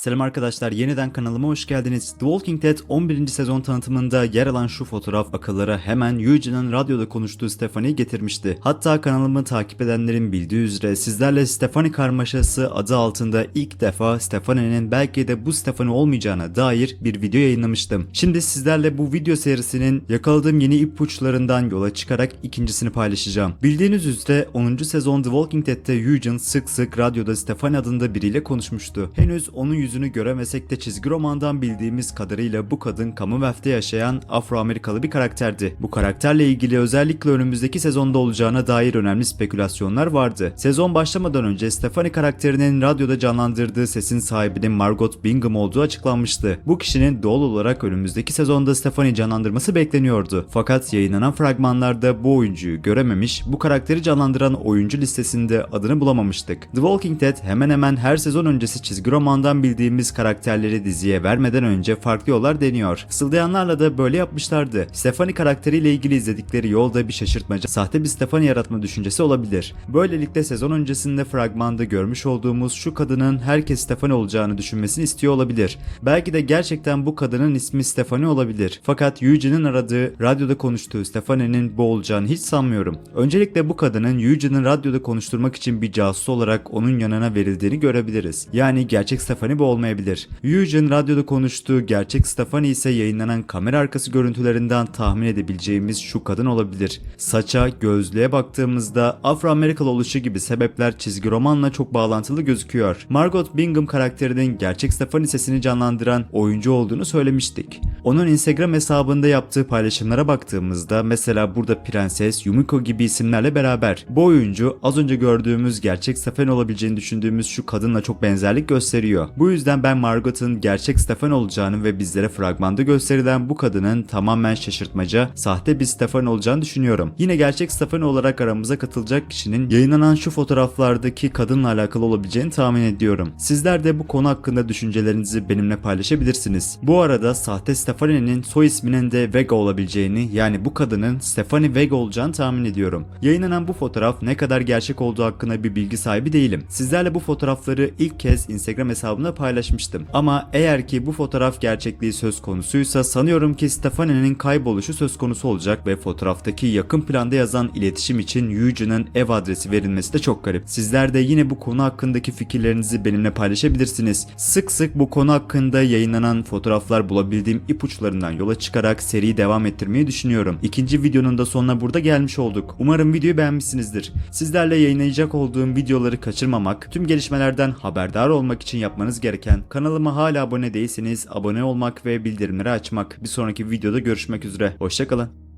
Selam arkadaşlar yeniden kanalıma hoş geldiniz. The Walking Dead 11. sezon tanıtımında yer alan şu fotoğraf akıllara hemen Eugene'ın radyoda konuştuğu Stephanie'yi getirmişti. Hatta kanalımı takip edenlerin bildiği üzere sizlerle Stephanie karmaşası adı altında ilk defa Stephanie'nin belki de bu Stephanie olmayacağına dair bir video yayınlamıştım. Şimdi sizlerle bu video serisinin yakaladığım yeni ipuçlarından yola çıkarak ikincisini paylaşacağım. Bildiğiniz üzere 10. sezon The Walking Dead'te Eugene sık sık radyoda Stephanie adında biriyle konuşmuştu. Henüz onun yüzünü göremesek de çizgi romandan bildiğimiz kadarıyla bu kadın Commonwealth'te yaşayan Afro-Amerikalı bir karakterdi. Bu karakterle ilgili özellikle önümüzdeki sezonda olacağına dair önemli spekülasyonlar vardı. Sezon başlamadan önce Stephanie karakterinin radyoda canlandırdığı sesin sahibinin Margot Bingham olduğu açıklanmıştı. Bu kişinin doğal olarak önümüzdeki sezonda Stephanie canlandırması bekleniyordu. Fakat yayınlanan fragmanlarda bu oyuncuyu görememiş, bu karakteri canlandıran oyuncu listesinde adını bulamamıştık. The Walking Dead hemen hemen her sezon öncesi çizgi romandan bildiğimiz karakterleri diziye vermeden önce farklı yollar deniyor. Fısıldayanlarla da böyle yapmışlardı. Stephanie karakteriyle ilgili izledikleri yolda bir şaşırtmaca, sahte bir Stephanie yaratma düşüncesi olabilir. Böylelikle sezon öncesinde fragmanda görmüş olduğumuz şu kadının herkes Stephanie olacağını düşünmesini istiyor olabilir. Belki de gerçekten bu kadının ismi Stephanie olabilir. Fakat Eugene'in aradığı, radyoda konuştuğu Stephanie'nin bu olacağını hiç sanmıyorum. Öncelikle bu kadının Eugene'in radyoda konuşturmak için bir casus olarak onun yanına verildiğini görebiliriz. Yani gerçek Stephanie bu olmayabilir. Eugene radyoda konuştuğu gerçek Stephanie ise yayınlanan kamera arkası görüntülerinden tahmin edebileceğimiz şu kadın olabilir. Saça, gözlüğe baktığımızda Afro-Amerikalı oluşu gibi sebepler çizgi romanla çok bağlantılı gözüküyor. Margot Bingham karakterinin gerçek Stephanie sesini canlandıran oyuncu olduğunu söylemiştik. Onun Instagram hesabında yaptığı paylaşımlara baktığımızda mesela burada Prenses, Yumiko gibi isimlerle beraber bu oyuncu az önce gördüğümüz gerçek Stephanie olabileceğini düşündüğümüz şu kadınla çok benzerlik gösteriyor. Bu yüzden ben Margot'un gerçek Stephanie olacağını ve bizlere fragmanda gösterilen bu kadının tamamen şaşırtmaca, sahte bir Stephanie olacağını düşünüyorum. Yine gerçek Stephanie olarak aramıza katılacak kişinin yayınlanan şu fotoğraflardaki kadınla alakalı olabileceğini tahmin ediyorum. Sizler de bu konu hakkında düşüncelerinizi benimle paylaşabilirsiniz. Bu arada sahte Stephanie'nin soy isminin de Vega olabileceğini yani bu kadının Stephanie Vega olacağını tahmin ediyorum. Yayınlanan bu fotoğraf ne kadar gerçek olduğu hakkında bir bilgi sahibi değilim. Sizlerle bu fotoğrafları ilk kez Instagram hesabımda paylaşmıştım. Ama eğer ki bu fotoğraf gerçekliği söz konusuysa sanıyorum ki Stephanie'nin kayboluşu söz konusu olacak ve fotoğraftaki yakın planda yazan iletişim için Eugene'ın ev adresi verilmesi de çok garip. Sizler de yine bu konu hakkındaki fikirlerinizi benimle paylaşabilirsiniz. Sık sık bu konu hakkında yayınlanan fotoğraflar bulabildiğim ipuçlarından yola çıkarak seriyi devam ettirmeyi düşünüyorum. İkinci videonun da sonuna burada gelmiş olduk. Umarım videoyu beğenmişsinizdir. Sizlerle yayınlayacak olduğum videoları kaçırmamak, tüm gelişmelerden haberdar olmak için yapmanız gereken kanalıma hala abone değilseniz abone olmak ve bildirimleri açmak. Bir sonraki videoda görüşmek üzere. Hoşçakalın.